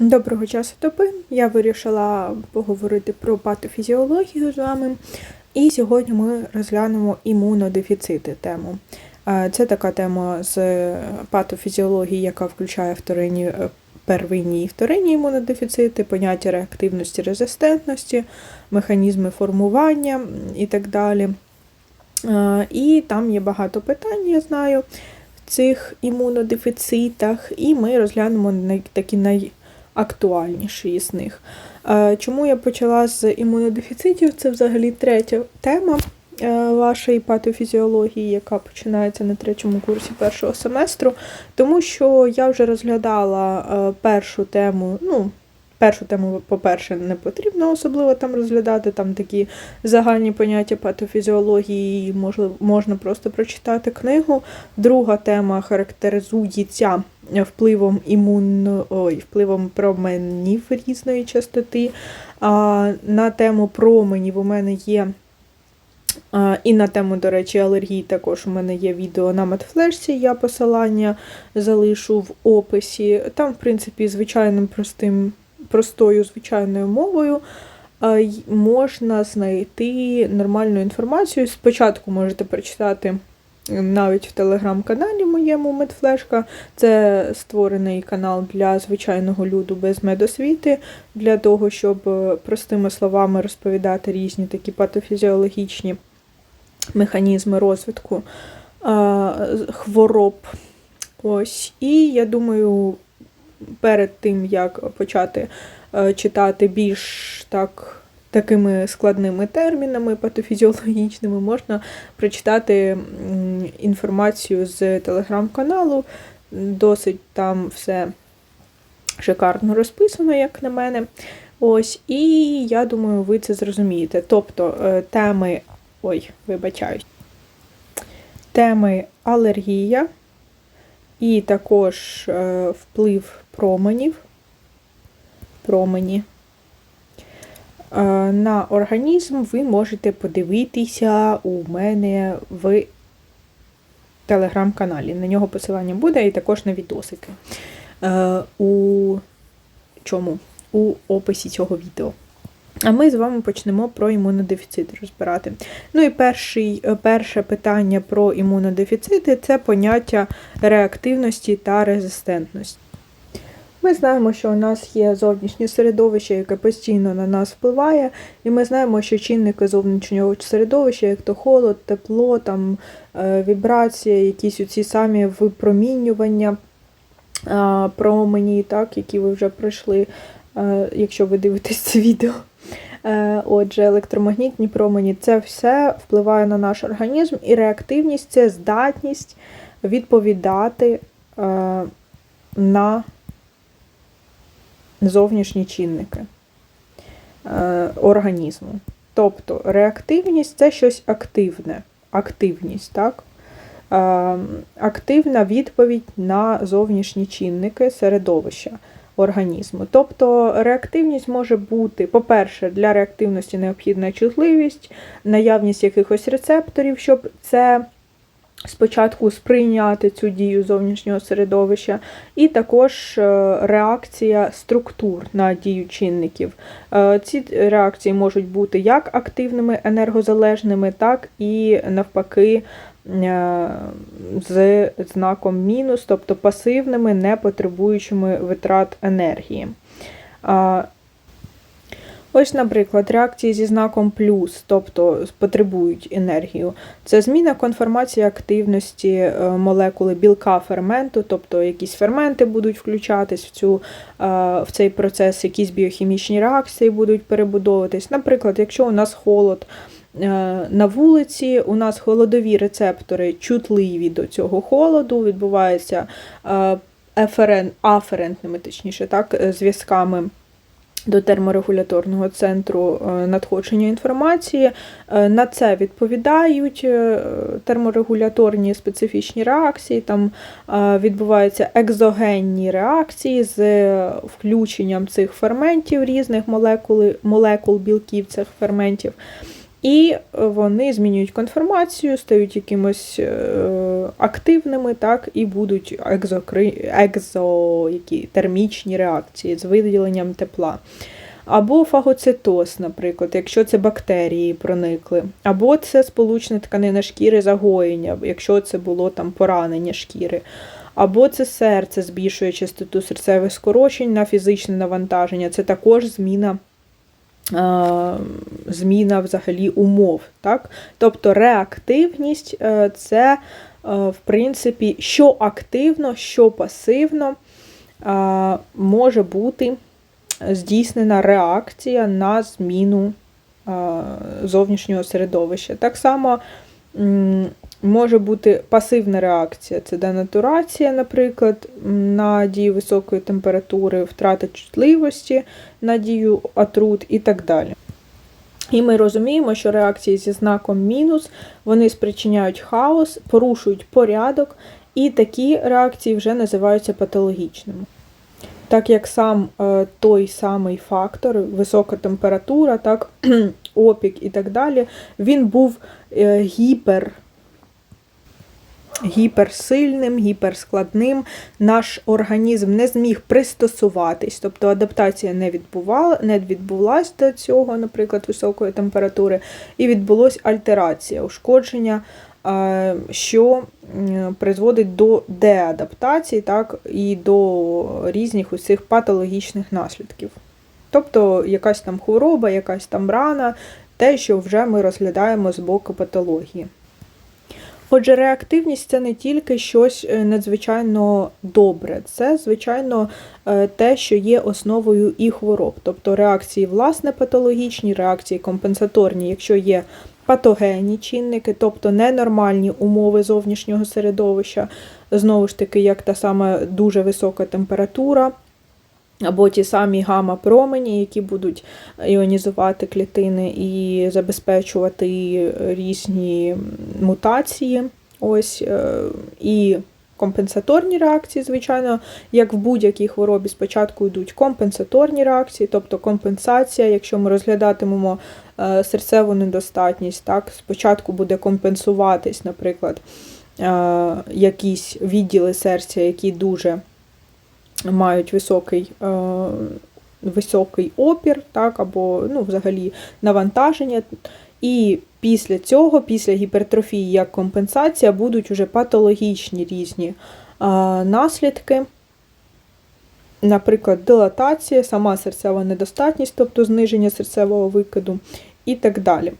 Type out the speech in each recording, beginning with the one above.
Доброго часу доби. Я вирішила поговорити про патофізіологію з вами. І сьогодні ми розглянемо імунодефіцити тему. Е, Це така тема з патофізіології, яка включає вторинні, е, первинні і вторинні імунодефіцити, поняття реактивності, резистентності, механізми формування і так далі. Е, І там є багато питань, я знаю, в цих імунодефіцитах, і ми розглянемо такі най- такі із них. Е, Чому я почала з імунодефіцитів? Це взагалі третя тема е, вашої патофізіології, яка починається на третьому курсі першого семестру. Тому що я вже розглядала е, першу тему, ну, першу тему, по-перше, не потрібно особливо там розглядати, там такі загальні поняття патофізіології, можливо, можна просто прочитати книгу. Друга тема характеризується впливом імунно... Ой, впливом променів різної частоти. А, на тему променів у мене є. А, і на тему, до речі, алергії також у мене є відео на Медфлешці, я посилання залишу в описі. Там, в принципі, звичайним простим, простою звичайною мовою можна знайти нормальну інформацію. Спочатку можете прочитати навіть в телеграм-каналі моєму Медфлешка. Це створений канал для звичайного люду без медосвіти, для того, щоб е, простими словами розповідати різні такі патофізіологічні механізми розвитку хвороб. Ось. І я думаю, перед тим, як почати е, читати більш так. Такими складними термінами патофізіологічними можна прочитати інформацію з телеграм-каналу. Досить там все шикарно розписано, як на мене. Ось, і я думаю, ви це зрозумієте. Тобто е, теми, ой, вибачаюсь, теми алергія і також е, вплив променів, промені на організм ви можете подивитися у мене в телеграм-каналі. На нього посилання буде і також на відосики. У чому? У описі цього відео. А ми з вами почнемо про імунодефіцит розбирати. Ну і перший, перше питання про імунодефіцити це поняття реактивності та резистентності. Ми знаємо, що у нас є зовнішнє середовище, яке постійно на нас впливає, і ми знаємо, що чинники зовнішнього середовища, як то холод, тепло, там, е, вібрація, якісь оці самі випромінювання промені, так, які ви вже пройшли, е, якщо ви дивитесь це відео. Е, Отже, електромагнітні промені це все впливає на наш організм, і реактивність це здатність відповідати на зовнішні чинники е, організму. Тобто реактивність це щось активне, активність, так? Е, активна відповідь на зовнішні чинники середовища організму. Тобто реактивність може бути, по-перше, для реактивності необхідна чутливість, наявність якихось рецепторів, щоб це спочатку сприйняти цю дію зовнішнього середовища, і також е, реакція структур на дію чинників. Е, Ці реакції можуть бути як активними енергозалежними, так і навпаки. е, З знаком мінус, тобто пасивними, не потребуючими витрат енергії. Ось, наприклад, реакції зі знаком плюс, тобто потребують енергію. Це зміна конформації активності е, молекули білка ферменту, тобто якісь ферменти будуть включатись в, цю, е, в цей процес, якісь біохімічні реакції будуть перебудовуватись. Наприклад, якщо у нас холод е, на вулиці, у нас холодові рецептори чутливі до цього холоду, відбувається еферен, аферентними, точніше, так, зв'язками до терморегуляторного центру е, надходження інформації. Е, На це відповідають е, терморегуляторні специфічні реакції, там відбуваються екзогенні реакції з включенням цих ферментів, різних молекул, молекул білків цих ферментів. І вони змінюють конформацію, стають якимось е, активними, так, і будуть екзокри... екзо... які, термічні реакції з виділенням тепла. Або фагоцитоз, наприклад, якщо це бактерії проникли, або це сполучна тканина шкіри загоєння, якщо це було там поранення шкіри. Або це серце збільшує частоту серцевих скорочень на фізичне навантаження. Це також зміна зміна взагалі умов. Так? Тобто реактивність е, це, е, в принципі, що активно, що пасивно може бути здійснена реакція на зміну зовнішнього середовища. Так само може бути пасивна реакція, це денатурація, наприклад, на дію високої температури, втрата чутливості на дію отрут і так далі. І ми розуміємо, що реакції зі знаком мінус вони спричиняють хаос, порушують порядок, і такі реакції вже називаються патологічними. Так як сам е, той самий фактор, висока температура, так, опік і так далі, він був е, гіпер гіперсильним, гіперскладним. Наш організм не зміг пристосуватись, тобто адаптація не відбувала, не відбулася до цього, наприклад, високої температури, і відбулася альтерація, ушкодження. Що призводить до деадаптації, так, і до різних усіх патологічних наслідків. Тобто якась там хвороба, якась там рана, те, що вже ми розглядаємо з боку патології. Отже, реактивність це не тільки щось е, надзвичайно добре, це, звичайно, е, те, що є основою і хвороб. Тобто реакції, власне, патологічні, реакції компенсаторні, якщо є патогенні чинники, тобто ненормальні умови зовнішнього середовища, знову ж таки, як та сама дуже висока температура. Або ті самі гамма-промені, які будуть іонізувати клітини і забезпечувати різні мутації. Ось, е, І компенсаторні реакції, звичайно, як в будь-якій хворобі, спочатку йдуть компенсаторні реакції, тобто компенсація, якщо ми розглядатимемо е, серцеву недостатність, так, спочатку буде компенсуватись, наприклад, е, якісь відділи серця, які дуже мають високий е, високий опір, так, або ну, взагалі навантаження. І після цього, після гіпертрофії як компенсація, будуть вже патологічні різні е, наслідки. Наприклад, дилатація, сама серцева недостатність, тобто зниження серцевого викиду і так далі.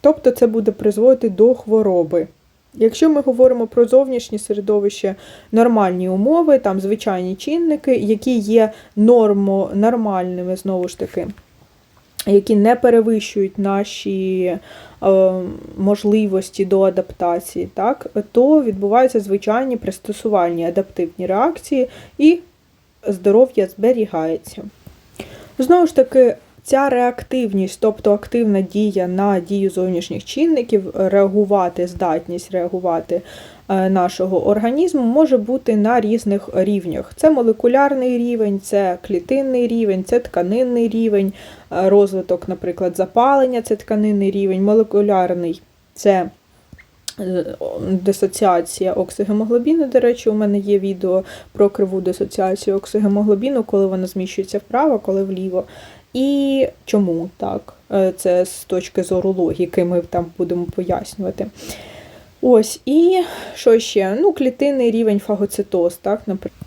Тобто це буде призводити до хвороби. Якщо ми говоримо про зовнішнє середовище, нормальні умови, там звичайні чинники, які є нормо, нормальними, знову ж таки, які не перевищують наші е, можливості до адаптації, так, то відбуваються звичайні пристосувальні адаптивні реакції і здоров'я зберігається. Знову ж таки, Ця реактивність, тобто активна дія на дію зовнішніх чинників, реагувати, здатність реагувати е, нашого організму може бути на різних рівнях. Це молекулярний рівень, це клітинний рівень, це тканинний рівень, е, розвиток, наприклад, запалення це тканинний рівень, молекулярний це е, дисоціація оксигемоглобіну. До речі, у мене є відео про криву дисоціацію оксигемоглобіну, коли вона зміщується вправо, коли вліво. І чому так? Е, це з точки зору логіки, ми там будемо пояснювати. Ось, і що ще? Ну, клітинний рівень фагоцитоз, так, наприклад.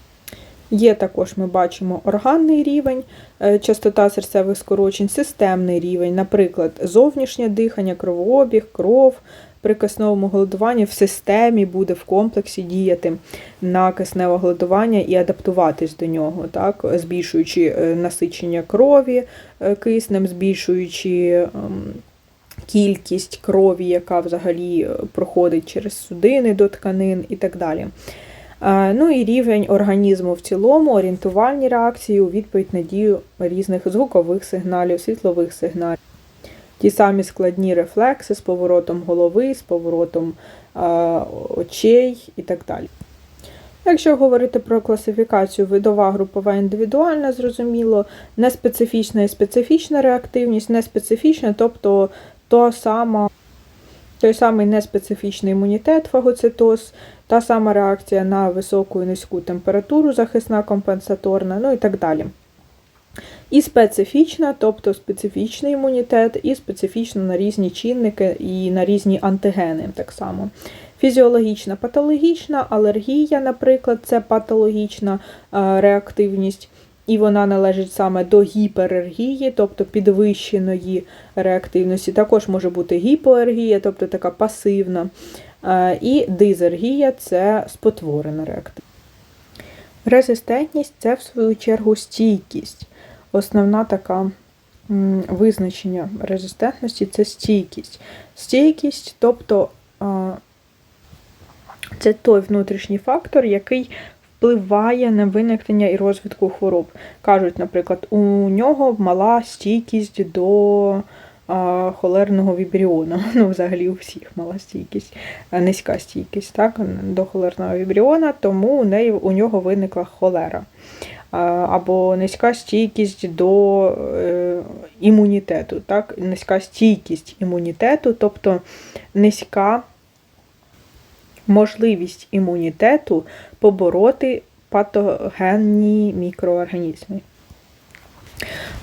Є також, ми бачимо, органний рівень, е, частота серцевих скорочень, системний рівень, наприклад, зовнішнє дихання, кровообіг, кров, при кисневому голодуванні в системі буде в комплексі діяти на кисневе голодування і адаптуватись до нього, так, збільшуючи е, насичення крові е, киснем, збільшуючи ем, кількість крові, яка взагалі е, проходить через судини до тканин і так далі. Ну і рівень організму в цілому, орієнтувальні реакції у відповідь на дію різних звукових сигналів, світлових сигналів ті самі складні рефлекси з поворотом голови, з поворотом очей і так далі. Якщо говорити про класифікацію видова, групова, індивідуальна, зрозуміло, неспецифічна і специфічна реактивність, неспецифічна, тобто то сама, той самий неспецифічний імунітет, фагоцитоз, та сама реакція на високу і низьку температуру, захисна компенсаторна, ну і так далі. І специфічна, тобто специфічний імунітет, і специфічно на різні чинники і на різні антигени так само. Фізіологічна, патологічна, алергія, наприклад, це патологічна е, реактивність, і вона належить саме до гіперергії, тобто підвищеної реактивності. Також може бути гіпоергія, тобто така пасивна. Е, І дизергія це спотворена реактивність. Резистентність це, в свою чергу, стійкість. Основна така визначення резистентності це стійкість. Стійкість, тобто це той внутрішній фактор, який впливає на виникнення і розвитку хвороб. Кажуть, наприклад, у нього мала стійкість до холерного вібріону. Ну, взагалі у всіх мала стійкість, низька стійкість так, до холерного вібріона, тому у неї у нього виникла холера. А, Або низька стійкість до е, імунітету, так? низька стійкість імунітету, тобто низька можливість імунітету побороти патогенні мікроорганізми.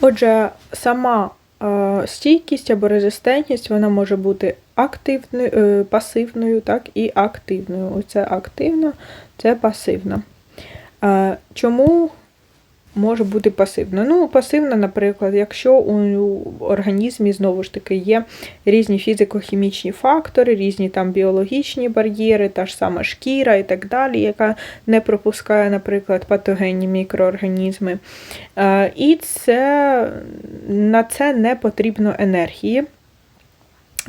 Отже, сама е, стійкість або резистентність вона може бути активною, е, пасивною, так, і активною. Оце активна, це пасивна. Е, чому може бути пасивна? Ну, пасивна, наприклад, якщо у організмі знову ж таки є різні фізико-хімічні фактори, різні там біологічні бар'єри, та ж сама шкіра і так далі, яка не пропускає, наприклад, патогенні мікроорганізми. Е, І це, на це не потрібно енергії.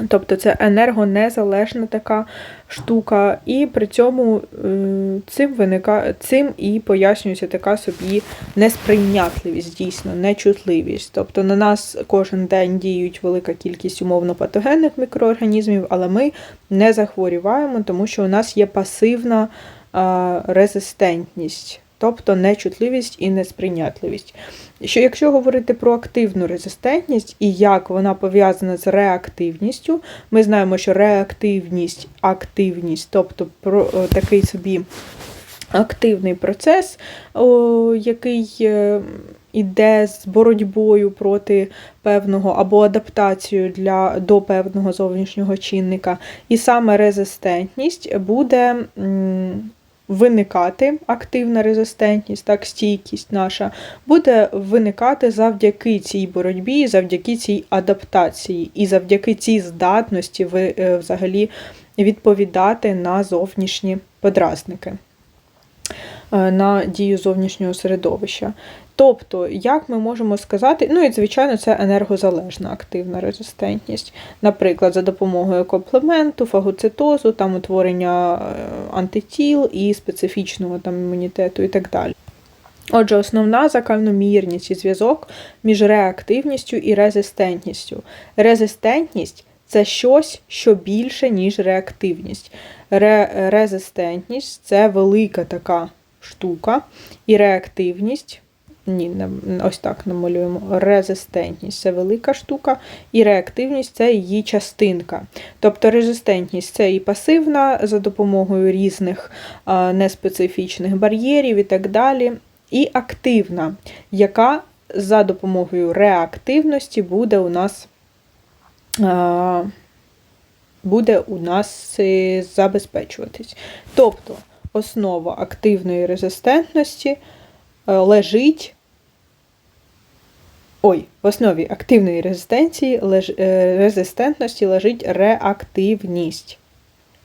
Тобто це енергонезалежна така штука, і при цьому е, цим виникає, цим і пояснюється така собі несприйнятливість, дійсно, нечутливість. Тобто на нас кожен день діють велика кількість умовно патогенних мікроорганізмів, але ми не захворюваємо, тому що у нас є пасивна резистентність тобто нечутливість і несприйнятливість. Що Якщо говорити про активну резистентність і як вона пов'язана з реактивністю, ми знаємо, що реактивність, активність, тобто про такий собі активний процес, о, який е, іде з боротьбою проти певного або адаптацією для, до певного зовнішнього чинника, і саме резистентність буде виникати активна резистентність, так, стійкість наша, буде виникати завдяки цій боротьбі, завдяки цій адаптації і завдяки цій здатності е, взагалі відповідати на зовнішні подразники. Е, на дію зовнішнього середовища. Тобто, як ми можемо сказати, ну і, звичайно, це енергозалежна активна резистентність. Наприклад, за допомогою комплементу, фагоцитозу, там утворення е, антитіл і специфічного там, імунітету і так далі. Отже, основна закономірність і зв'язок між реактивністю і резистентністю. Резистентність це щось, що більше, ніж реактивність. Ре резистентність це велика така штука, і реактивність. Ні, ось так намалюємо. Резистентність це велика штука, і реактивність це її частинка. Тобто резистентність це і пасивна за допомогою різних неспецифічних бар'єрів і так далі. І активна, яка за допомогою реактивності буде у нас буде у нас е, забезпечуватись. Тобто основа активної резистентності е, лежить. Ой, в основі активної резистенції, леж, е, резистентності лежить реактивність.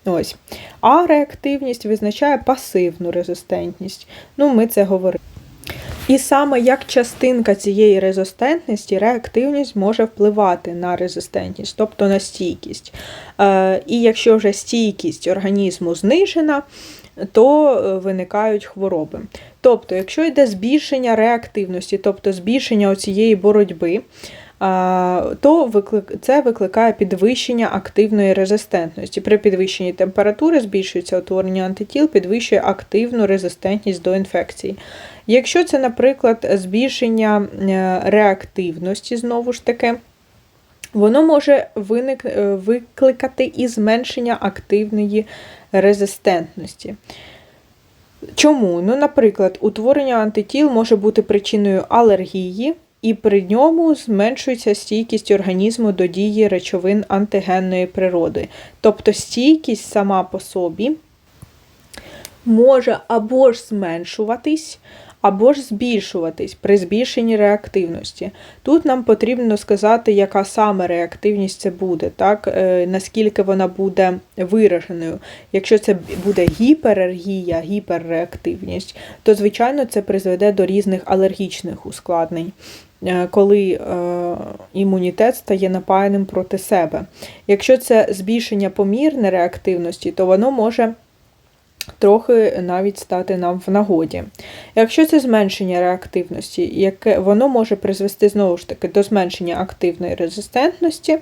Ось. А реактивність визначає пасивну резистентність. Ну, ми це говорили. І саме як частинка цієї резистентності, реактивність може впливати на резистентність, тобто на стійкість. Е, і якщо вже стійкість організму знижена, то е, виникають хвороби. Тобто, якщо йде збільшення реактивності, тобто збільшення цієї боротьби, то це викликає підвищення активної резистентності. При підвищенні температури збільшується утворення антитіл, підвищує активну резистентність до інфекції. Якщо це, наприклад, збільшення е, реактивності, знову ж таки, Воно може виник, е, викликати і зменшення активної резистентності. Чому? Ну, наприклад, утворення антитіл може бути причиною алергії, і при ньому зменшується стійкість організму до дії речовин антигенної природи. Тобто стійкість сама по собі може або ж зменшуватись, або ж збільшуватись при збільшенні реактивності. Тут нам потрібно сказати, яка саме реактивність це буде, так? Е, наскільки вона буде вираженою. Якщо це буде гіперергія, гіперреактивність, то, звичайно, це призведе до різних алергічних ускладнень. Е, коли е, імунітет стає напаяним проти себе. Якщо це збільшення помірне реактивності, то воно може трохи навіть стати нам в нагоді. Якщо це зменшення реактивності, яке воно може призвести знову ж таки до зменшення активної резистентності.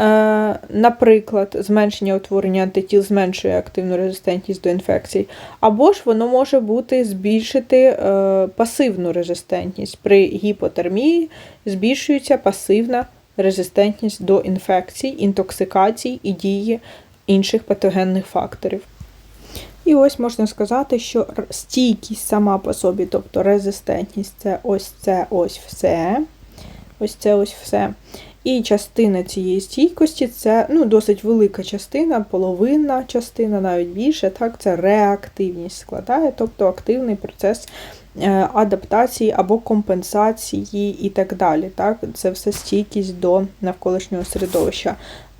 Е, наприклад, зменшення утворення антитіл зменшує активну резистентність до інфекцій, або ж воно може бути збільшити е, пасивну резистентність. При гіпотермії збільшується пасивна резистентність до інфекцій, інтоксикацій і дії інших патогенних факторів. І ось можна сказати, що стійкість сама по собі, тобто резистентність це ось це ось все. Ось це ось все. І частина цієї стійкості це ну, досить велика частина, половинна частина, навіть більше, так, це реактивність складає, тобто активний процес е, адаптації або компенсації і так далі. Так? Це все стійкість до навколишнього середовища.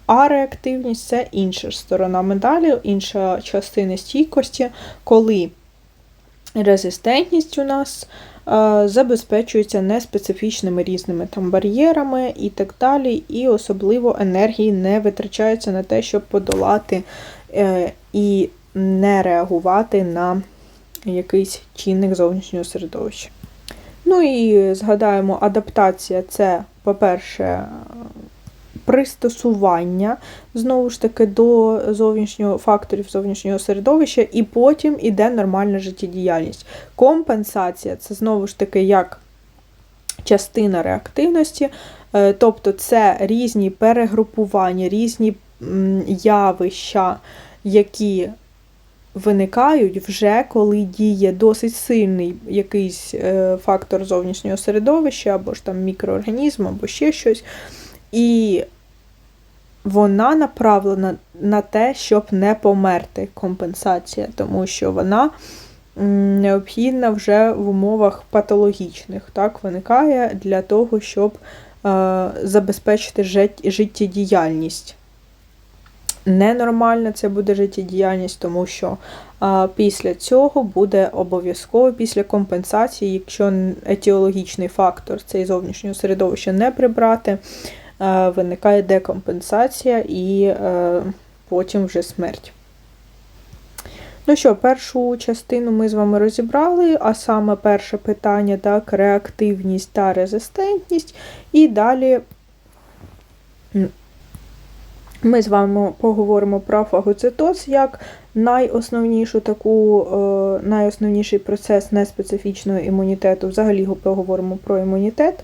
А реактивність це інша сторона медалі, інша частина стійкості, коли резистентність у нас е, забезпечується неспецифічними різними там бар'єрами і так далі, і особливо енергії не витрачається на те, щоб подолати е, і не реагувати на якийсь чинник зовнішнього середовища. Ну і згадаємо, адаптація це, по-перше, пристосування знову ж таки до зовнішнього факторів зовнішнього середовища, і потім іде нормальна життєдіяльність. Компенсація це знову ж таки як частина реактивності, е, тобто це різні перегрупування, різні явища, які виникають вже коли діє досить сильний якийсь е, фактор зовнішнього середовища, або ж там мікроорганізм, або ще щось. І вона направлена на те, щоб не померти компенсація, тому що вона необхідна вже в умовах патологічних, так, виникає для того, щоб е, забезпечити життєдіяльність. Ненормальна це буде життєдіяльність, тому що а, після цього буде обов'язково після компенсації, якщо етіологічний фактор цей зовнішнього середовища не прибрати, виникає декомпенсація і е, потім вже смерть. Ну що, першу частину ми з вами розібрали, а саме перше питання, так, реактивність та резистентність. І далі ми з вами поговоримо про фагоцитоз як найосновнішу таку, е, найосновніший процес неспецифічного імунітету. Взагалі поговоримо про імунітет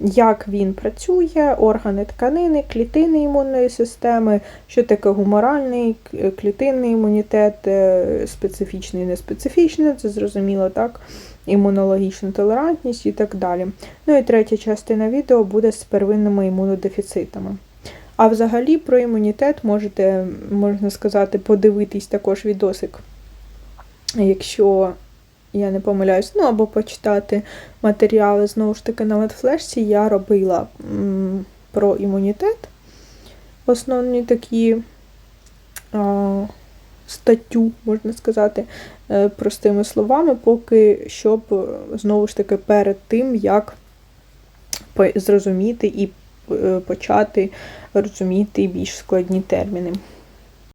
як він працює, органи тканини, клітини імунної системи, що таке гуморальний, клітинний імунітет, е, специфічний, неспецифічний, це зрозуміло, так, імунологічна толерантність і так далі. Ну і третя частина відео буде з первинними імунодефіцитами. А взагалі про імунітет можете, можна сказати, подивитись також відосик, якщо я не помиляюсь, ну або почитати матеріали знову ж таки на медфлешці я робила м, про імунітет. Основні такі а, статтю, можна сказати, е, простими словами, поки щоб знову ж таки перед тим, як зрозуміти і е, почати розуміти більш складні терміни.